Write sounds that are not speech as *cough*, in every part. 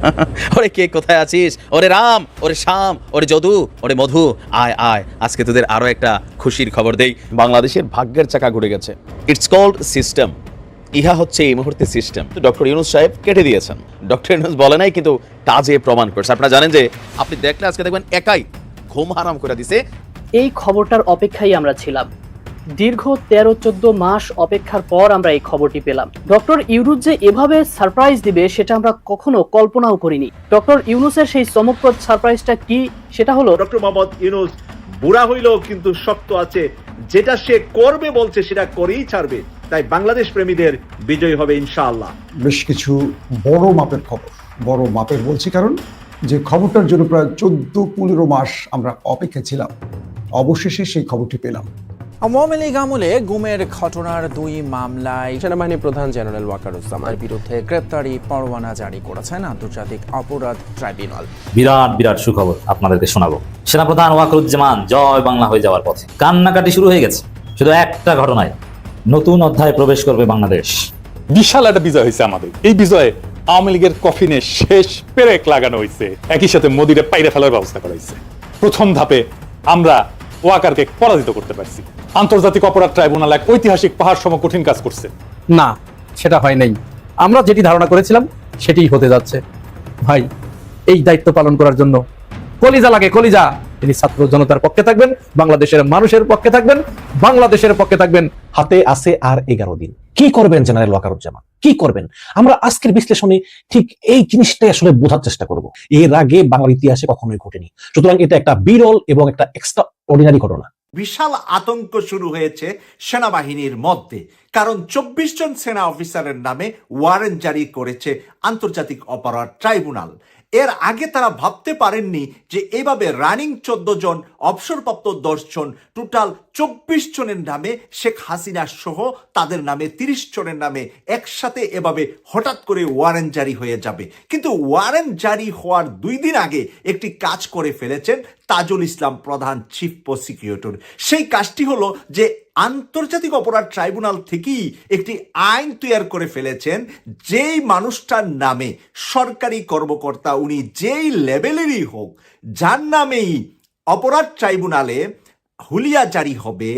*laughs* ওরে কে কোথায় আছিস? ওরে রাম, ওরে শ্যাম, ওরে যদু, ওরে মধু। আয় আয়, আজকে তোদের আরও একটা খুশির খবর দেই। বাংলাদেশের ভাগ্যের চাকা ঘুরে গেছে। ইটস কল্ড সিস্টেম ইহা হচ্ছে এই মুহূর্তে সিস্টেম ডক্টর ইউনুস সাহেব কেটে দিয়েছেন। ডক্টর ইউনুস বলে নাই, কিন্তু কাজে প্রমাণ করছে। আপনারা জানেন যে আপনি দেখলে আজকে দেখবেন একাই ঘুম হারাম করে দিছে। এই খবরটার অপেক্ষায় আমরা ছিলাম। দীর্ঘ তেরো চোদ্দ মাস অপেক্ষার পর আমরা এই খবরটি পেলাম। ডক্টর ইউনুস যে এভাবে সারপ্রাইজ দিবে সেটা আমরা কখনো কল্পনাও করিনি। ডক্টর ইউনুসের সেই চমকপ্রদ সারপ্রাইজটা কি সেটা হলো ডক্টর মোহাম্মদ ইউনুস বুড়া হইলেও কিন্তু শক্ত আছে। যেটা সে করবে বলছে সেটা করেই ছাড়বে। তাই বাংলাদেশ প্রেমীদের বিজয় হবে ইনশাআল্লাহ। বেশ কিছু বড় মাপের খবর। বড় মাপের বলছি কারণ যে খবরটার জন্য প্রায় চোদ্দ পনেরো মাস আমরা অপেক্ষা ছিলাম। অবশেষে সেই খবরটি পেলাম। আওয়ামী লীগ আমলে গুমের ঘটনার দুই মামলায় সেনাবাহিনী প্রধান জেনারেল ওয়াকারুজ্জামান। তার বিরুদ্ধে গ্রেপ্তারি পরোয়ানা জারি করেছেন আন্তর্জাতিক অপরাধ ট্রাইব্যুনাল। বিরাট বিরাট সুখবর আপনাদেরকে শোনাবো। সেনাপ্রধান ওয়াকরুজ্জামান জয় বাংলা হয়ে যাওয়ার পথে। কান্নাকাটি শুরু হয়ে গেছে। শুধু একটা ঘটনায়। নতুন অধ্যায়ে প্রবেশ করবে বাংলাদেশ। বিশাল একটা বিজয় হয়েছে আমাদের। এই বিজয়ে আওয়ামী লীগের কফিনে শেষ পেরেক লাগানো হয়েছে। একই সাথে মোদিরে পাইরে ফেলার ব্যবস্থা করা হয়েছে। প্রথম ধাপে আমরা ওয়াকারকে পরাজিত করতে পারছি। আন্তর্জাতিক অপরাধ ট্রাইব্যুনাল এক ঐতিহাসিক পাহাড় সম কঠিন কাজ করছে। না, সেটা হয় নাই। আমরা যেটি ধারণা করেছিলাম, সেটিই হতে যাচ্ছে। ভাই, এই দায়িত্ব পালন করার জন্য কলিজা লাগে, কলিজা। তিনি ছাত্র জনতার পক্ষে থাকবেন, বাংলাদেশের মানুষের পক্ষে থাকবেন, বাংলাদেশের পক্ষে থাকবেন। হাতে আছে আর এগারো দিন। কি করবেন, জেনারেল ওয়াকারুজ্জামান? কি করবেন? আমরা আজকের বিশ্লেষণে ঠিক এই জিনিসটাই আসলে বোঝার চেষ্টা করব। এর আগে বাংলার ইতিহাসে কখনোই ঘটেনি। সুতরাং এটা একটা বিরল এবং একটা এক্সট্রা অর্ডিনারি ঘটনা। বিশাল আতঙ্ক শুরু হয়েছে সেনাবাহিনীর মধ্যে। কারণ চব্বিশ জন সেনা অফিসারের নামে ওয়ারেন্ট জারি করেছে আন্তর্জাতিক অপরাধ ট্রাইব্যুনাল। এর আগে তারা ভাবতে পারেননি যে এভাবে রানিং চোদ্দ জন, অবসরপ্রাপ্ত দশ জন, টোটাল চব্বিশ জনের নামে শেখ হাসিনা সহ তাদের নামে তিরিশ জনের নামে একসাথে এভাবে হঠাৎ করে ওয়ারেন্ট জারি হয়ে যাবে। কিন্তু ওয়ারেন্ট জারি হওয়ার দুই দিন আগে একটি কাজ করে ফেলেছেন তাজুল ইসলাম প্রধান চিফ প্রসিকিউটর। সেই কাজটি হলো যে আন্তর্জাতিক অপরাধ ট্রাইব্যুনাল থেকেই একটি আইন তৈরি করে ফেলেছেন যেই মানুষটার নামে সরকারি কর্মকর্তা, উনি যেই লেভেলেরই হোক, যার নামেই অপরাধ ট্রাইব্যুনালে হুলিয়া জারি হবে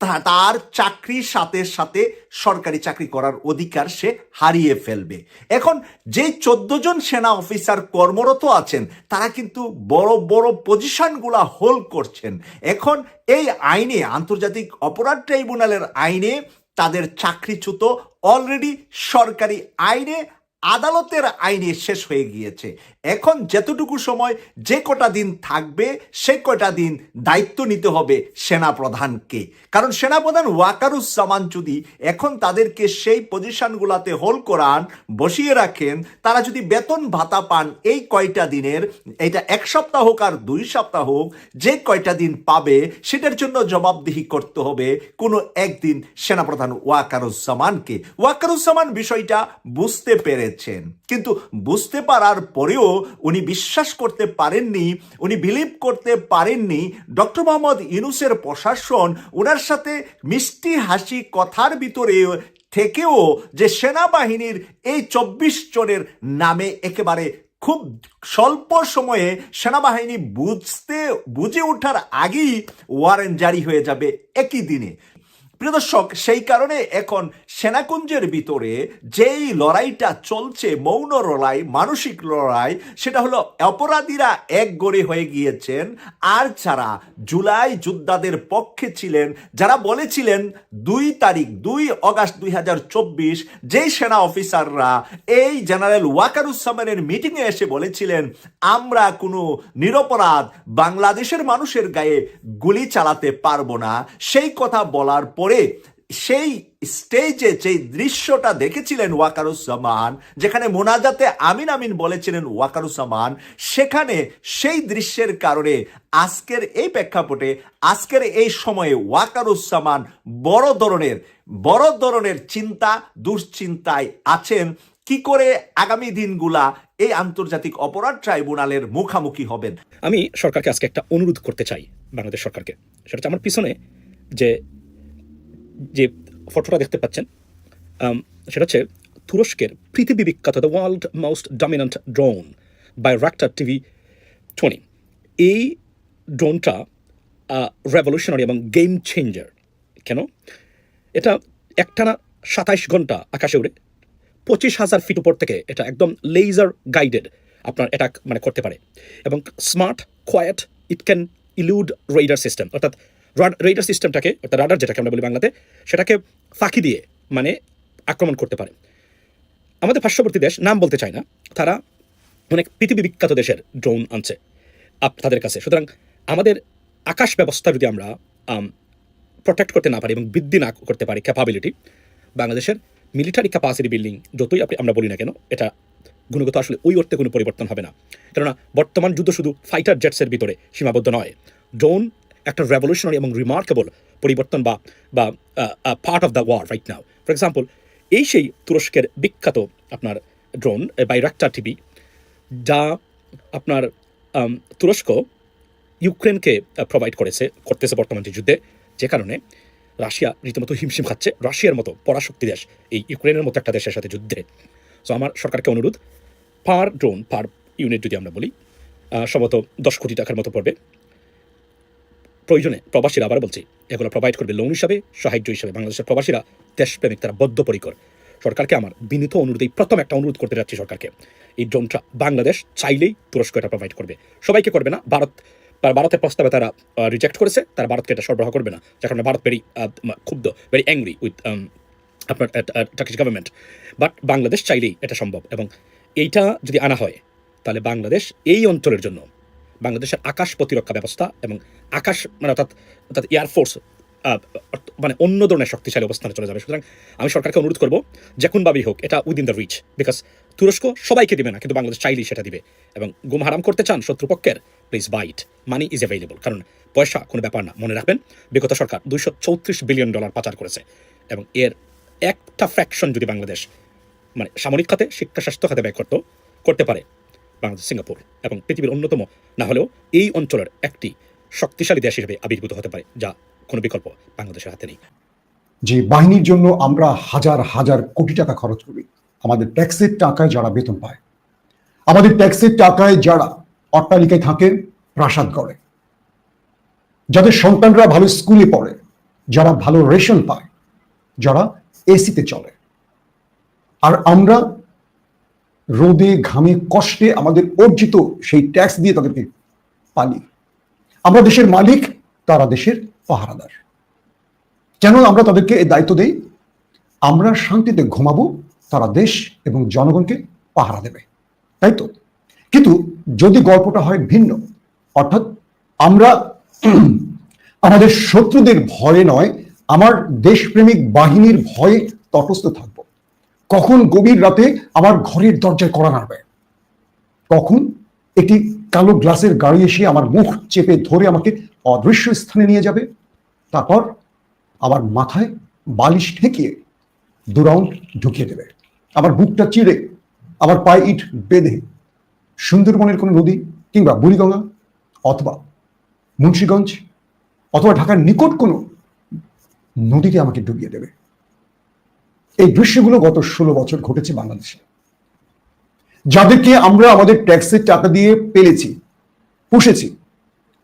তার চাকরির সাথে সাথে সরকারি চাকরি করার অধিকার সে হারিয়ে ফেলবে। এখন যে চোদ্দ জন সেনা অফিসার কর্মরত আছেন, তারা কিন্তু বড় বড় পজিশনগুলা হোল্ড করছেন। এখন এই আইনে, আন্তর্জাতিক অপরাধ ট্রাইব্যুনালের আইনে তাদের চাকরিচ্যুত অলরেডি সরকারি আইনে আদালতের আইনে শেষ হয়ে গিয়েছে। এখন যেতটুকু সময় যে কটা দিন থাকবে, সে কটা দিন দায়িত্ব নিতে হবে সেনাপ্রধানকে। কারণ সেনাপ্রধান ওয়াকারুজ্জামান যদি এখন তাদেরকে সেই পজিশনগুলোতে হোল্ড করান, বসিয়ে রাখেন, তারা যদি বেতন ভাতা পান এই কয়টা দিনের, এটা এক সপ্তাহ হোক আর দুই সপ্তাহ হোক, যে কয়টা দিন পাবে, সেটার জন্য জবাবদিহি করতে হবে কোনো একদিন সেনাপ্রধান ওয়াকারুজ্জামানকে। ওয়াকারুজ্জামান বিষয়টা বুঝতে পেরেছেন কিন্তু বুঝতে পারার পরেও উনি বিশ্বাস করতে পারেননি, উনি বিলিভ করতে পারেননি। ডক্টর মোহাম্মদ ইউনুসের প্রশাসন ওনার সাথে মিষ্টি হাসি কথার ভিতরে থেকেও যে সেনাবাহিনীর এই চব্বিশ জনের নামে একেবারে খুব স্বল্প সময়ে সেনাবাহিনী বুঝতে, বুঝে ওঠার আগেই ওয়ারেন্ট জারি হয়ে যাবে একই দিনে। প্রিয় দর্শক, সেই কারণে এখন সেনাকুঞ্জের ভিতরে যেই লড়াইটা চলছে, মৌন লড়াই, মানসিক লড়াই, সেটা হলো অপরাধীরা এক গড়ে হয়ে গিয়েছেন। আর যারা জুলাই যোদ্ধাদের পক্ষে ছিলেন, যারা বলেছিলেন দুই তারিখ, দুই অগাস্ট দুই হাজার চব্বিশ, যেই সেনা অফিসাররা এই জেনারেল ওয়াকারুজ্জামানের মিটিংয়ে এসে বলেছিলেন, আমরা কোনো নিরপরাধ বাংলাদেশের মানুষের গায়ে গুলি চালাতে পারব না। সেই কথা বলার পরে সেই স্টেজে যে দৃশ্যটা দেখেছিলেন ওয়াকারুজ্জামান যেখানে মোনাজাতে আমিন আমিন বলেছিলেন ওয়াকারুজ্জামান সেখানে সেই দৃশ্যের কারণে আজকের এই প্রেক্ষাপটে, আজকের এই সময়ে ওয়াকারুজ্জামান বড় ধরনের বড় ধরনের চিন্তা, দুশ্চিন্তায় আছেন। কি করে আগামী দিনগুলা এই আন্তর্জাতিক অপরাধ ট্রাইব্যুনালের মুখামুখি হবেন? আমি সরকারকে আজকে একটা অনুরোধ করতে চাই, বাংলাদেশ সরকারকে। সেটা আমার পিছনে যে যে ফটোটা দেখতে পাচ্ছেন সেটা হচ্ছে তুরস্কের পৃথিবী বিখ্যাত the world most dominant drone Bayraktar TV twenty এই ড্রোনটা রেভলিউশনারি এবং গেম চেঞ্জার কেন? এটা একটানা সাতাইশ ঘণ্টা আকাশে উড়ে, পঁচিশ হাজার ফিট উপর থেকে এটা একদম লেজার গাইডেড আপনার এটা মানে করতে পারে। এবং smart quiet it can elude radar system অর্থাৎ রেডার সিস্টেমটাকে অর্থাৎ রাডার যেটাকে আমরা বলি বাংলাতে, সেটাকে ফাঁকি দিয়ে মানে আক্রমণ করতে পারে। আমাদের পার্শ্ববর্তী দেশ নাম বলতে চাই না, তারা অনেক পৃথিবী বিখ্যাত দেশের ড্রোন আনছে, আপ, তাদের কাছে। সুতরাং আমাদের আকাশ ব্যবস্থা যদি আমরা প্রোটেক্ট করতে না পারি এবং বৃদ্ধি না করতে পারি ক্যাপাবিলিটি বাংলাদেশের মিলিটারি ক্যাপাসিটি বিল্ডিং যতই আপনি, আমরা বলি না কেন, এটা গুণগত আসলে ওই অর্থে কোনো পরিবর্তন হবে না। কেননা বর্তমান যুদ্ধ শুধু ফাইটার জেটসের ভিতরে সীমাবদ্ধ নয় ড্রোন একটা রেভলিউশনারি এবং রিমার্কেবল পরিবর্তন বা বা part of the war right now for example এই সেই তুরস্কের বিখ্যাত আপনার ড্রোন বাইরাক্টার টিভি যা আপনার তুরস্ক ইউক্রেনকে প্রোভাইড করেছে, করতেছে বর্তমান যে যুদ্ধে, যে কারণে রাশিয়া রীতিমতো হিমশিম খাচ্ছে, রাশিয়ার মতো পরাশক্তি দেশ, এই ইউক্রেনের মতো একটা দেশের সাথে যুদ্ধে। সো আমার সরকারকে অনুরোধ পার ড্রোন পার ইউনিট যদি আমরা বলি সম্ভবত দশ কোটি টাকার মতো পড়বে। প্রয়োজনে প্রবাসীরা আবার বলছি, এগুলো প্রোভাইড করবে লোন হিসাবে, সাহায্য হিসাবে বাংলাদেশের প্রবাসীরা দেশপ্রেমিক তারা বদ্ধপরিকর। সরকারকে আমার বিনীত অনুরোধ, এই প্রথম একটা অনুরোধ করতে যাচ্ছি সরকারকে। এই ড্রোনটা বাংলাদেশ চাইলেই তুরস্ক এটা প্রোভাইড করবে। সবাইকে করবে না, ভারত ভারতের প্রস্তাবে তারা রিজেক্ট করেছে, তারা ভারতকে এটা সরবরাহ করবে না। যার কারণে ভারত ভেরি ক্ষুব্ধ ভেরি অ্যাংরি উইথ আপনার টার্কিশ গভর্নমেন্ট বাট বাংলাদেশ চাইলেই এটা সম্ভব এবং এইটা যদি আনা হয়, তাহলে বাংলাদেশ এই অঞ্চলের জন্য বাংলাদেশের আকাশ প্রতিরক্ষা ব্যবস্থা এবং আকাশ মানে অর্থাৎ অর্থাৎ এয়ারফোর্স মানে অন্য ধরনের শক্তিশালী অবস্থানে চলে যাবে। সুতরাং আমি সরকারকে অনুরোধ করব যে কোনভাবেই হোক, এটা উইদিন দ্য রিচ বিকজ তুরস্ক সবাইকে দিবে না, কিন্তু বাংলাদেশ চাইলেই সেটা দিবে। এবং গুম হারাম করতে চান শত্রুপক্ষের please bite money is available কারণ পয়সা কোনো ব্যাপার না, মনে রাখবেন। বিগত সরকার দুইশো চৌত্রিশ বিলিয়ন ডলার পাচার করেছে, এবং এর একটা ফ্র্যাকশন যদি বাংলাদেশ মানে সামরিক খাতে শিক্ষা স্বাস্থ্য খাতে ব্যয় করতো, করতে পারে বাংলাদেশ, সিঙ্গাপুর এবং পৃথিবীর অন্যতম, না হলেও এই অঞ্চলের একটি শক্তিশালী দেশ হিসেবে আবির্ভূত হতে পারে, যা কোনো বিকল্প বাংলাদেশের হাতে নেই। যে বাহিনীর জন্য আমরা হাজার হাজার কোটি টাকা খরচ করি, আমাদের ট্যাক্সের টাকায় যারা বেতন পায়, আমাদের ট্যাক্সের টাকায় যারা অট্টালিকায় থাকে প্রাসাদ গড়ে। যাদের সন্তানরা ভালো স্কুলে পড়ে, যারা ভালো রেশন পায়, যারা এসিতে চলে। আর আমরা রোদে ঘামে কষ্টে আমাদের অর্জিত সেই ট্যাক্স দিয়ে তাদেরকে পালি। আমরা দেশের মালিক, তারা দেশের পাহারাদার। কেন আমরা তাদেরকে এই দায়িত্ব দেই? আমরা শান্তিতে ঘুমাবো, তারা দেশ এবং জনগণকে পাহারা দেবে। তাই তো? কিন্তু যদি গল্পটা হয় ভিন্ন, অর্থাৎ আমরা আমাদের শত্রুদের ভয়ে নয়, আমার দেশপ্রেমিক বাহিনীর ভয়ে তটস্থ থাকব। কখন গভীর রাতে আমার ঘরের দরজায় করা নাড়বে? কখন একটি কালো গ্লাসের গাড়ি এসে আমার মুখ চেপে ধরে আমাকে অদৃশ্য স্থানে নিয়ে যাবে? তারপর আমার মাথায় বালিশ ঠেকিয়ে দুরাউন্ড ঢুকিয়ে দেবে। আমার বুকটা চিড়ে, আমার পায়ে ইট বেঁধে, সুন্দরবনের কোনো নদী কিংবা বুড়িগঙ্গা অথবা মুন্সীগঞ্জ অথবা ঢাকার নিকট কোনো নদীতে আমাকে ডুবিয়ে দেবে। এই দৃশ্যগুলো গত ষোলো বছর ঘটেছে বাংলাদেশে। যাদেরকে আমরা আমাদের ট্যাক্সের টাকা দিয়ে পেলেছি, পুষেছি,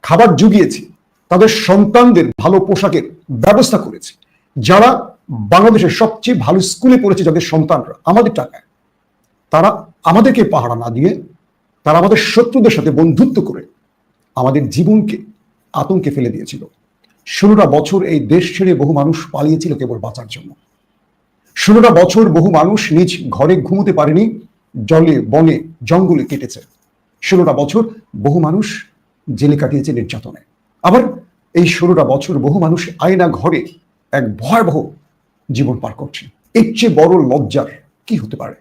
খাবার জুগিয়েছি, তাদের সন্তানদের ভালো পোশাকের ব্যবস্থা করেছি, যারা বাংলাদেশের সবচেয়ে ভালো স্কুলে পড়েছে যাদের সন্তানরা, আমাদের টাকায়, তারা আমাদেরকে পাহারা না দিয়ে, তারা আমাদের শত্রুদের সাথে বন্ধুত্ব করে আমাদের জীবনকে আতঙ্কে ফেলে দিয়েছিল। ষোলোটা বছর এই দেশ ছেড়ে বহু মানুষ পালিয়েছিল কেবল বাঁচার জন্য। ষোলোটা বছর বহু মানুষ নিজ ঘরে ঘুমোতে পারেনি, জলে, বনে, জঙ্গলে কেটেছে। ষোলোটা বছর বহু মানুষ জেলে কাটিয়েছে নির্যাতনে। আবার এই ষোলোটা বছর বহু মানুষ আয়না ঘরে এক ভয়াবহ জীবন পার করছে। এর চেয়ে বড় লজ্জার কি হতে পারে?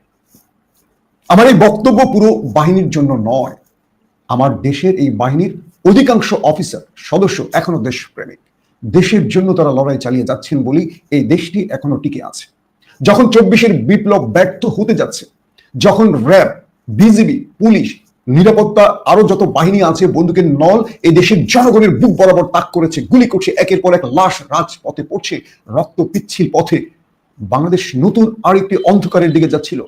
আমার এই বক্তব্য পুরো বাহিনীর জন্য নয়। আমার দেশের এই বাহিনীর অধিকাংশ অফিসার, সদস্য এখনও দেশপ্রেমিক। দেশের জন্য তারা লড়াই চালিয়ে যাচ্ছেন বলেই এই দেশটি এখনও টিকে আছে। যখন চব্বিশের বিপ্লব ব্যর্থ হতে যাচ্ছে, যখন র্যাব, বিজিবি, পুলিশ, নিরাপত্তা আরও যত বাহিনী আছে, বন্দুকের নল, এই দেশের জনগণের বুক বরাবর তাক করেছে, গুলি করছে, একের পর এক লাশ রাজপথে পড়ছে, রক্ত পিচ্ছিল পথে। বাংলাদেশ নতুন আরেকটি অন্ধকারের দিকে যাচ্ছিল।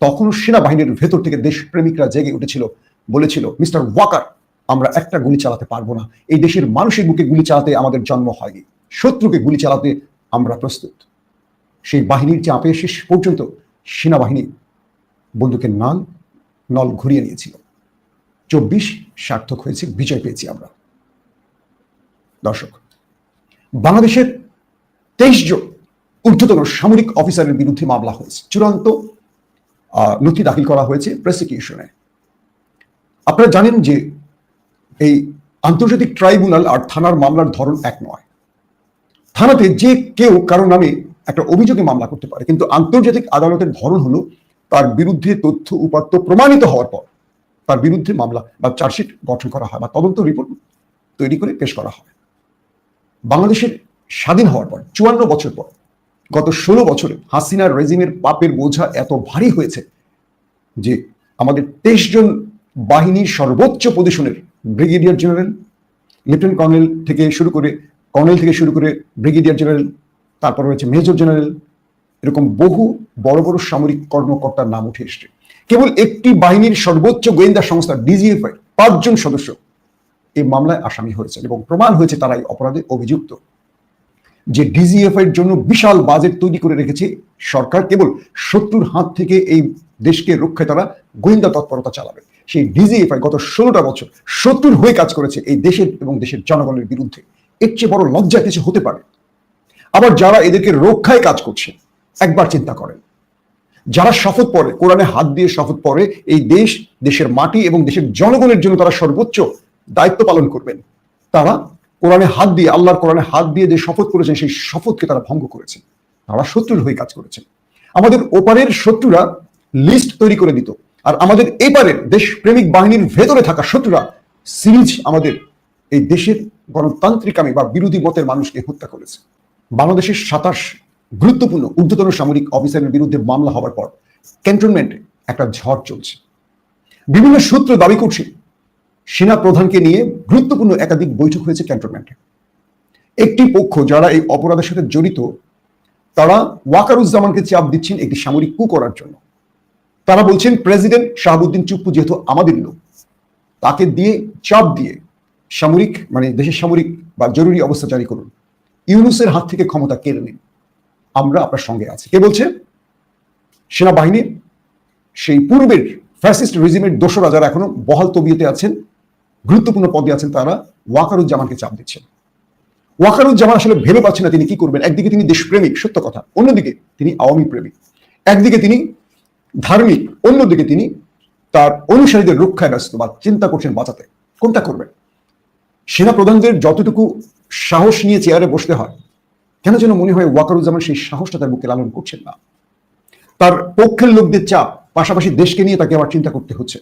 তখনও সেনাবাহিনীর ভেতর থেকে দেশপ্রেমিকরা জেগে উঠেছিল, বলেছিল, মিস্টার ওয়াকার, আমরা একটা গুলি চালাতে পারব না। এই দেশের মানুষের বুকে গুলি চালাতে আমাদের জন্ম হয়নি। শত্রুকে গুলি চালাতে আমরা প্রস্তুত। সেই বাহিনীর চাপে শেষ পর্যন্ত সেনাবাহিনী বন্দুকের নাল, নল ঘুরিয়ে নিয়েছিল। চব্বিশ সার্থক হয়েছে, বিজয় পেয়েছি আমরা। দর্শক, বাংলাদেশের তেইশ জন ঊর্ধ্বতন সামরিক অফিসারের বিরুদ্ধে মামলা হয়েছে। চূড়ান্ত নথি দাখিল করা হয়েছে প্রসিকিউশনে আপনারা জানেন যে এই আন্তর্জাতিক ট্রাইব্যুনাল আর থানার মামলার ধরন এক নয়। থানাতে যে কেউ কারও নামে একটা অভিযোগে মামলা করতে পারে। কিন্তু আন্তর্জাতিক আদালতের ধরন হলো, তার বিরুদ্ধে তথ্য উপাত্ত প্রমাণিত হওয়ার পর তার বিরুদ্ধে মামলা বা চার্জশিট গঠন করা হয় বা তদন্ত রিপোর্ট তৈরি করে পেশ করা হয়। বাংলাদেশের স্বাধীন হওয়ার পর, চুয়ান্ন বছর পর, গত ষোলো বছরে হাসিনার রেজিমের পাপের বোঝা এত ভারী হয়েছে যে আমাদের তেইশ জন বাহিনীর সর্বোচ্চ পজিশনের ব্রিগেডিয়ার জেনারেল, লেফটেন্যান্ট কর্নেল থেকে শুরু করে, কর্নেল থেকে শুরু করে ব্রিগেডিয়ার জেনারেল তারপর রয়েছে মেজর জেনারেল, এরকম বহু বড় বড় সামরিক কর্মকর্তার নাম উঠে এসছে। কেবল একটি বাহিনীর সর্বোচ্চ গোয়েন্দা সংস্থা ডিজিএফআই পাঁচজন সদস্য এই মামলায় আসামি হয়েছে এবং প্রমাণ হয়েছে তারা এই অপরাধে অভিযুক্ত। যে ডিজিএফআই এর জন্য বিশাল বাজেট তৈরি করে রেখেছে সরকার, কেবল শত্রুর হাত থেকে এই দেশকে রক্ষায় তারা গোয়েন্দা তৎপরতা চালাবে। সেই ডিজিএফআই গত ষোলোটা বছর শত্রুর হয়ে কাজ করেছে এই দেশের এবং দেশের জনগণের বিরুদ্ধে। এর চেয়ে বড় লজ্জা কিছু হতে পারে। আবার যারা এদেরকে রক্ষায় কাজ করছে, একবার চিন্তা করেন। যারা শপথ পড়ে কোরআনে হাত দিয়ে শপথ পড়ে এই দেশ, দেশের মাটি এবং দেশের জনগণের জন্য তারা সর্বোচ্চ দায়িত্ব পালন করবেন। তারা কোরআনে হাত দিয়ে, আল্লাহর কোরআনে হাত দিয়ে যে শপথ করেছেন, সেই শপথকে তারা ভঙ্গ করেছেন। তারা শত্রুর হয়ে কাজ করেছেন। আমাদের ওপারের শত্রুরা লিস্ট তৈরি করে দিত। আর আমাদের এপারের দেশপ্রেমিক বাহিনীর ভেতরে থাকা শত্রুরা সিরিজ আমাদের এই দেশের গণতান্ত্রিক আমি বা বিরোধী মতের মানুষকে হত্যা করেছে। বাংলাদেশের সাতাশ গুরুত্বপূর্ণ ঊর্ধ্বতন সামরিক অফিসারের বিরুদ্ধে মামলা হওয়ার পর ক্যান্টনমেন্টে একটা ঝড় চলছে। বিভিন্ন সূত্র দাবি করছে সেনা প্রধানকে নিয়ে গুরুত্বপূর্ণ একাধিক বৈঠক হয়েছে ক্যান্টনমেন্টে। একটি পক্ষ যারা এই অপরাধের সাথে জড়িত, তারা ওয়াকারুজ্জামানকে চাপ দিচ্ছেন একটি সামরিক কু করার জন্য। তারা বলছেন, প্রেসিডেন্ট শাহাবুদ্দিন চুপ্পু যেহেতু আমাদের লোক, তাকে দিয়ে চাপ দিয়ে সামরিক মানে দেশের সামরিক বা জরুরি অবস্থা জারি করুন। ইউনুসের হাত থেকে ক্ষমতা কেড়ে নিন। আমরা আপনার সঙ্গে আছি। কে বলছে? সেনাবাহিনী। সেই পূর্বের ফ্যাসিস্ট রেজিমের দোসরা যারা এখনও বহাল তবিয়তে আছেন, গুরুত্বপূর্ণ পদে আছেন তারা, ওয়াকারুজ্জামানকে চাপ দিচ্ছেন। ওয়াকারুজ্জামান আসলে ভেবে পাচ্ছেন না তিনি কি করবেন। একদিকে তিনি দেশপ্রেমিক, সত্য কথা। অন্যদিকে তিনি আওয়ামী প্রেমিক। একদিকে তিনি ধার্মিক, অন্যদিকে তিনি তার অনুসারীদের রক্ষায় ব্যস্ত বা চিন্তা করছেন বাঁচাতে। কোনটা করবেন? সেনা প্রধানদের যতটুকু সাহস নিয়ে চেয়ারে বসতে হয়। কেন যেন মনে হয় ওয়াকারুজ্জামান সেই সাহসটা তার বুকে লালন করছেন না। তার পক্ষের লোকদের চাপ, পাশাপাশি দেশকে নিয়ে তাকে আবার চিন্তা করতে হচ্ছে।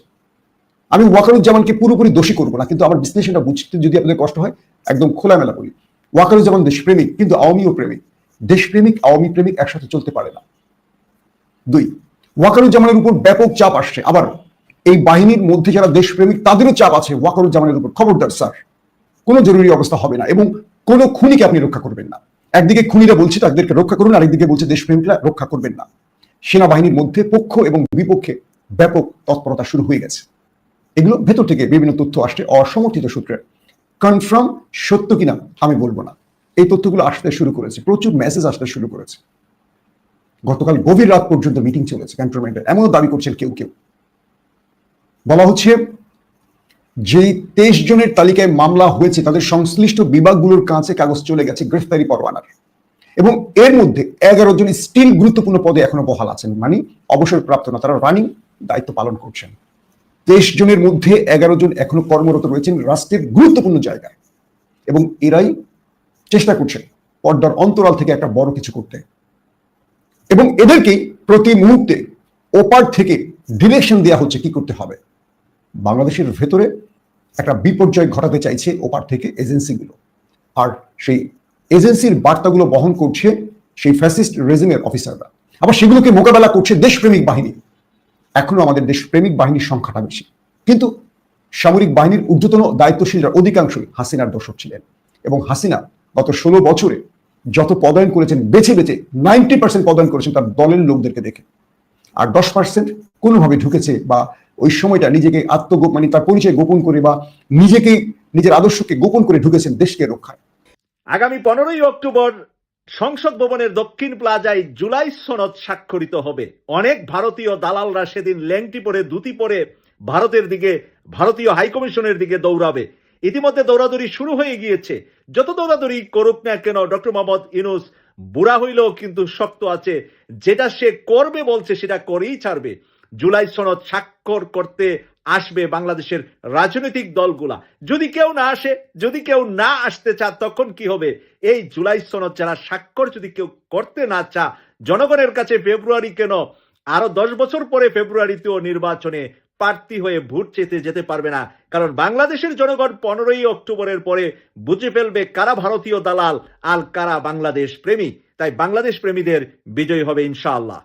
আমি ওয়াকারুজ্জামানকে পুরোপুরি দোষী করব না, কিন্তু আমার বিশ্লেষণটা বুঝতে যদি আপনাদের কষ্ট হয়, একদম খোলামেলা বলি। ওয়াকারুজ্জামান দেশপ্রেমিক, কিন্তু আওয়ামীও প্রেমিক। দেশপ্রেমিক, আওয়ামী প্রেমিক একসাথে চলতে পারে না। দুই, ওয়াকারুজ্জামানের উপর ব্যাপক চাপ আসছে। আবার এই বাহিনীর মধ্যে যারা দেশপ্রেমিক, তাদেরও চাপ আছে ওয়াকারুজ্জামানের উপর। খবরদার, স্যার। কোনো জরুরি অবস্থা হবে না এবং কোনো খুনিকে আপনি রক্ষা করবেন না। একদিকে খুনিরা বলছে তাদেরকে রক্ষা করুন, আরেকদিকে বলছে দেশপ্রেমিকরা রক্ষা করবেন না। সেনাবাহিনীর মধ্যে পক্ষ এবং বিপক্ষে ব্যাপক তৎপরতা শুরু হয়ে গেছে। এগুলো ভেতর থেকে বিভিন্ন তথ্য আসছে, অসমর্থিত সূত্রে। কনফার্ম সত্য কিনা আমি বলব না। এই তথ্যগুলো আসতে শুরু করেছে, প্রচুর মেসেজ আসতে শুরু করেছে। গতকাল গভীর রাত পর্যন্ত মিটিং চলেছে ক্যান্টনমেন্টে এমনও দাবি করছেন কেউ কেউ। বলা হচ্ছে যে তেইশ জনের তালিকায় মামলা হয়েছে, তাদের সংশ্লিষ্ট বিভাগগুলোর কাছে কাগজ চলে গেছে গ্রেফতারি পরোয়ানার। এবং এর মধ্যে এগারো জন স্টিল গুরুত্বপূর্ণ পদে এখনও বহাল আছেন। মানে অবসরপ্রাপ্ত না, তারা রানিং দায়িত্ব পালন করছেন। তেইশ জনের মধ্যে এগারো জন এখনও কর্মরত রয়েছেন রাষ্ট্রের গুরুত্বপূর্ণ জায়গায়। এবং এরাই চেষ্টা করছেন পর্দার অন্তরাল থেকে একটা বড় কিছু করতে। এবং এদেরকেই প্রতি মুহূর্তে ওপার থেকে ডিরেকশন দেওয়া হচ্ছে কি করতে হবে। বাংলাদেশের ভেতরে একটা বিপর্যয় ঘটাতে চাইছে ওপার থেকে এজেন্সিগুলো। আর সেই এজেন্সির বার্তাগুলো বহন করছে সেই ফ্যাসিস্ট রেজিমের অফিসাররা। আবার সেগুলোকে মোকাবেলা করছে দেশপ্রেমিক বাহিনী। এখনও আমাদের দেশপ্রেমিক বাহিনীর সংখ্যাটা বেশি। কিন্তু সামরিক বাহিনীর ঊর্ধ্বতন দায়িত্বশীলরা অধিকাংশই হাসিনার দোষক ছিলেন। এবং হাসিনা গত ষোলো বছরে যত পদায়ন করেছেন, বেছে বেছে নাইনটি পার্সেন্ট পদায়ন করেছেন তার দলের লোকদেরকে দেখে। আর দশ পার্সেন্ট কোনোভাবে ঢুকেছে বা ওই সময়টা নিজেকে আত্মগোপ মানে তার পরিচয় গোপন করে বা নিজেকে, নিজের আদর্শকে গোপন করে ঢুকেছেন দেশকে রক্ষায়। আগামী পনেরোই অক্টোবর সংসদ ভবনের দক্ষিণ প্লাজায় জুলাই সনদ স্বাক্ষরিত হবে। অনেক ভারতীয় দালালরা সেদিন ল্যাংটি পরে, ধুতি পরে ভারতের দিকে, ভারতীয় হাইকমিশনের দিকে দৌড়াবে। ইতিমধ্যে দৌড়াদৌড়ি শুরু হয়ে গিয়েছে। যত দৌড়াদৌড়ি করুক না কেন, ডক্টর মোহাম্মদ ইনুস বুড়া হইলেও কিন্তু শক্ত আছে। যেটা সে করবে বলছে, সেটা করেই ছাড়বে। জুলাই সনদ স্বাক্ষর করতে আসবে বাংলাদেশের রাজনৈতিক দলগুলা। যদি কেউ না আসে, যদি কেউ না আসতে চা তখন কি হবে? এই জুলাই সনদ যারা স্বাক্ষর যদি কেউ করতে না চা জনগণের কাছে ফেব্রুয়ারি কেন? আরও দশ বছর পরে ফেব্রুয়ারিতেও নির্বাচনে প্রার্থী হয়ে ভোট চেতে যেতে পারবে না। কারণ বাংলাদেশের জনগণ পনেরোই অক্টোবরের পরে বুঝে ফেলবে কারা ভারতীয় দালাল, আর কারা বাংলাদেশ প্রেমী। তাই বাংলাদেশ প্রেমীদের বিজয় হবে ইনশাআল্লাহ।